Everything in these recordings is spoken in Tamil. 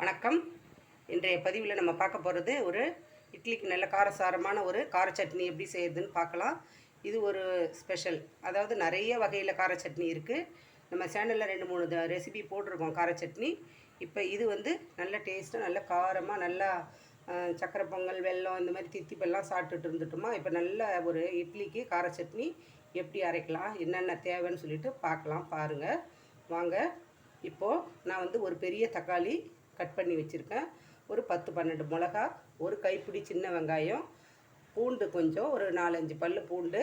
வணக்கம். இன்றைய பதிவில் நம்ம பார்க்க போகிறது ஒரு இட்லிக்கு நல்ல காரசாரமான ஒரு கார சட்னி எப்படி செய்யுதுன்னு பார்க்கலாம். இது ஒரு ஸ்பெஷல் அதாவது நிறைய வகையில் கார சட்னி இருக்குது நம்ம சேனலில் ரெண்டு மூணு த- ரெசிபி போட்டிருக்கோம் கார சட்னி. இப்போ இது வந்து நல்ல டேஸ்ட்டாக நல்ல காரமாக நல்லா சக்கரை பொங்கல் வெல்லம் இந்த மாதிரி தித்திப்பெல்லாம் சாப்பிட்டுட்டு இருந்துட்டோமா? இப்போ நல்ல ஒரு இட்லிக்கு கார சட்னி எப்படி அரைக்கலாம் என்னென்ன தேவைன்னு சொல்லிட்டு பார்க்கலாம் பாருங்கள் வாங்க. இப்போது நான் வந்து ஒரு பெரிய தக்காளி கட் பண்ணி வச்சுருக்கேன். ஒரு பத்து பன்னெண்டு மிளகா ஒரு கைப்பிடி சின்ன வெங்காயம் பூண்டு கொஞ்சம் ஒரு நாலஞ்சு பல் பூண்டு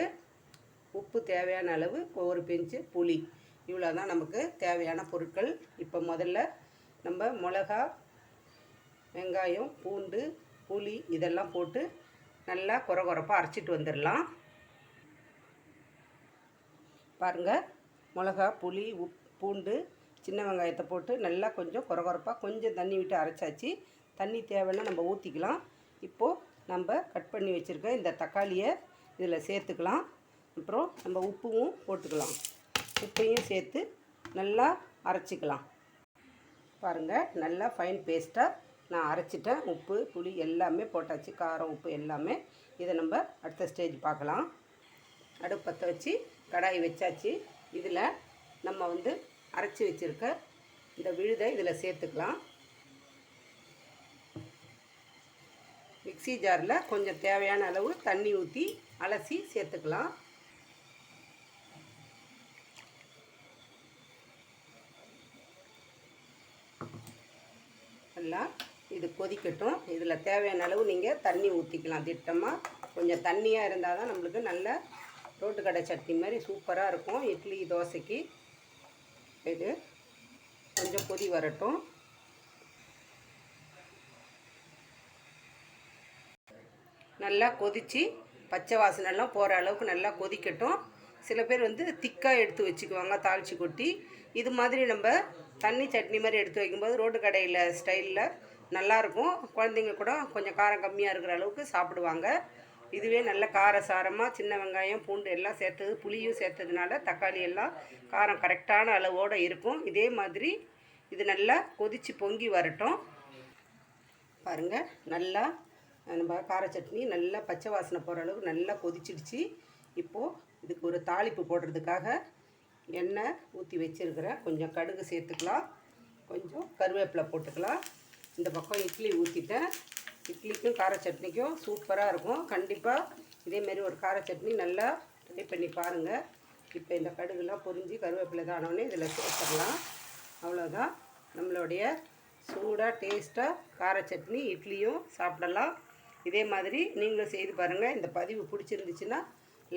உப்பு தேவையான அளவு ஒரு பெஞ்சு புளி. இவ்வளோ தான் நமக்கு தேவையான பொருட்கள். இப்போ முதல்ல நம்ம மிளகா வெங்காயம் பூண்டு புளி இதெல்லாம் போட்டு நல்லா குறை குறைப்பாக அரைச்சிட்டு வந்துடலாம். பாருங்கள் மிளகா புளி உப் பூண்டு சின்ன வெங்காயத்தை போட்டு நல்லா கொஞ்சம் குறகுறப்பாக கொஞ்சம் தண்ணி விட்டு அரைச்சாச்சு. தண்ணி தேவைன்னா நம்ம ஊற்றிக்கலாம் இப்போது நம்ம கட் பண்ணி வச்சுருக்க இந்த தக்காளியை இதில் சேர்த்துக்கலாம். அப்புறம் நம்ம உப்பும் போட்டுக்கலாம். உப்பையும் சேர்த்து நல்லா அரைச்சிக்கலாம். பாருங்கள் நல்லா ஃபைன் பேஸ்ட்டாக நான் அரைச்சிட்டேன். உப்பு புளி எல்லாமே போட்டாச்சு. காரம் உப்பு எல்லாமே. இதை நம்ம அடுத்த ஸ்டேஜ் பார்க்கலாம். அடுப்பு பற்ற வச்சு கடாய் வச்சாச்சு. இதில் நம்ம வந்து அரைச்சி வச்சுருக்க இந்த விழுதை இதில் சேர்த்துக்கலாம். மிக்ஸி ஜாரில் கொஞ்சம் தேவையான அளவு தண்ணி ஊற்றி அலசி சேர்த்துக்கலாம். நல்லா இது கொதிக்கட்டும். இதில் தேவையான அளவு நீங்கள் தண்ணி ஊற்றிக்கலாம் திட்டமாக. கொஞ்சம் தண்ணியாக இருந்தால் தான் நம்மளுக்கு நல்ல ரோட்டு கடை சட்னி மாதிரி சூப்பராக இருக்கும். இட்லி தோசைக்கு இது கொஞ்சம் கொதி வரட்டும். நல்லா கொதித்து பச்சை வாசனைலாம் போகிற அளவுக்கு நல்லா கொதிக்கட்டும். சில பேர் வந்து திக்காக எடுத்து வச்சுக்குவாங்க தாளித்து கொட்டி. இது மாதிரி நம்ம தண்ணி சட்னி மாதிரி எடுத்து வைக்கும்போது ரோட்டு கடையில் ஸ்டைலில் நல்லாயிருக்கும் குழந்தைங்க கூட கொஞ்சம் காரம் கம்மியாக இருக்கிற அளவுக்கு சாப்பிடுவாங்க. இதுவே நல்ல காரசாரமாக சின்ன வெங்காயம் பூண்டு எல்லாம் சேர்த்தது புளியும் சேர்த்ததுனால தக்காளி எல்லாம் காரம் கரெக்டான அளவோடு இருக்கும். இதே மாதிரி இது நல்லா கொதித்து பொங்கி வரட்டும். பாருங்கள் நல்லா நம்ம கார சட்னி நல்லா பச்சை வாசனை போகிற அளவுக்கு நல்லா கொதிச்சிடுச்சு. இப்போது இதுக்கு ஒரு தாளிப்பு போடுறதுக்காக எண்ணெய் ஊற்றி வச்சுருக்கிறேன் கொஞ்சம் கடுகு சேர்த்துக்கலாம். கொஞ்சம் கருவேப்பிலை போட்டுக்கலாம். இந்த பக்கம் இட்லி ஊற்றிட்டேன் இட்லிக்கும் கார சட்னிக்கும் சூப்பராக இருக்கும். கண்டிப்பாக இதேமாரி ஒரு கார சட்னி நல்லா ட்ரை பண்ணி பாருங்கள் இப்போ இந்த கடுகுலாம் பொரிஞ்சு கருவேப்பிலை தான் ஆனோடனே இதில் சேர்த்துடலாம் அவ்வளோதான் நம்மளுடைய சூடாக டேஸ்ட்டாக கார சட்னி இட்லியும் சாப்பிடலாம். இதே மாதிரி நீங்களும் செய்து பாருங்கள் இந்த பதிவு பிடிச்சிருந்துச்சுன்னா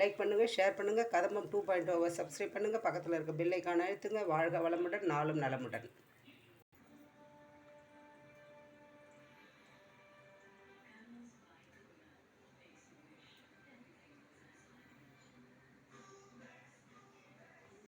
லைக் பண்ணுங்கள் ஷேர் பண்ணுங்கள் கதம்பம் டூ பாயிண்ட் ஓவர் சப்ஸ்கிரைப் பண்ணுங்கள் பக்கத்தில் இருக்க பெல்லைக்கான அழுத்துங்க. வாழ்க வளமுடன் நாளும் நலமுடன்.